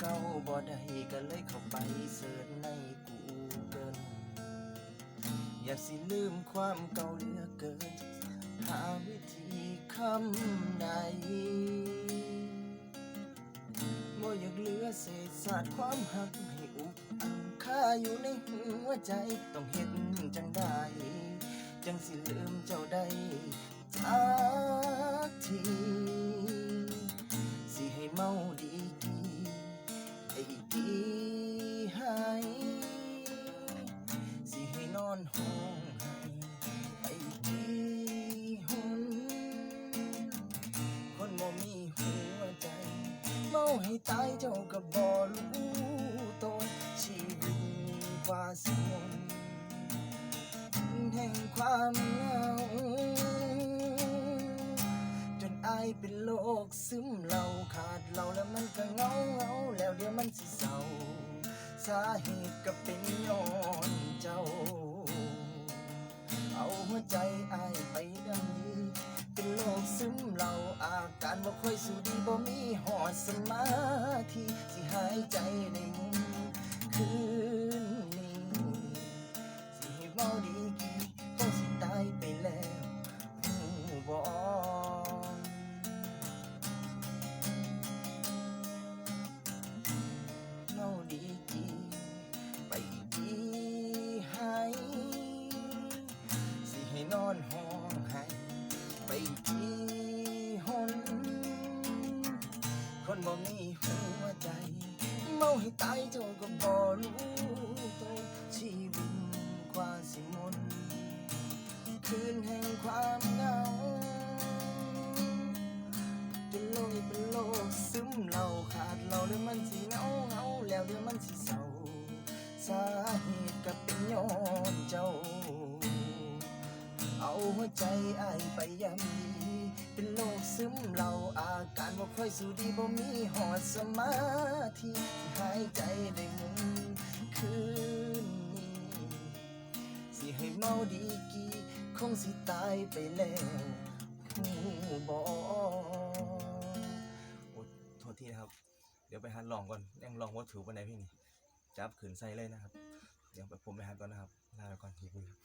เก่าบ่ได้ก็เลยเข้าไปเสิร์ชใน Google อยากสิลืมความเก่าเหลือเกิน หาวิธีคำใดบ่อยากเหลือเศษซากความหักให้อุกอังคาอยู่ในหัวใจต้องเฮ็ดจังได้ จังสิลืมเจ้าได้ อนห้องให้ไอ้กีหุนคนบ่มีหัวใจ เมาให้ตายเจ้าก็บ่รู้ตนชีวิตมีกว่าสิมนแห่งความเหงาจนอายเป็นโรคซึมเราขาดเราแล้วมันก็เงาเงาแล้วเดี๋ยวมันสิเศร้าสาเหตุก็เป็นย้อนเจ้า ใจอายไปดังนี้ เป็นโรคซึมเราอาการบ่ค่อยสู้ดีบ่มีหอดสมาธิสิหายใจในมุมคือ นอนห้องให้ไปกี่หนคนบ่มีหัวใจ เมาให้ตายเจ้าก็บ่รู้ตัวชีวิตกว่าสิมนคืนแห่งความเหงาจนโลกเป็นโลกซึมเราขาดเราแล้วมันสิเหงาเหงาแล้วเดี๋ยวมันสิเศร้าสาเหตุก็เป็นย้อนเจ้า เอาหัวใจอายไปย่ำยีเป็นโรคซึมเราอาการบ่ค่อยสู้ดีบ่มีหอดสมาธิหายใจได้มุมคืนนี้สิให้เมาดีกี่คงสิตายไปแล้วหูบอโอ้โทษทีนะครับ เดี๋ยวไปหัดลองก่อนยังลองว่าถือวันไหนพี่นี่จับขืนใส่เลยนะครับ เดี๋ยวผมไปหัดก่อนนะครับลาไปก่อนทีพี่ครับ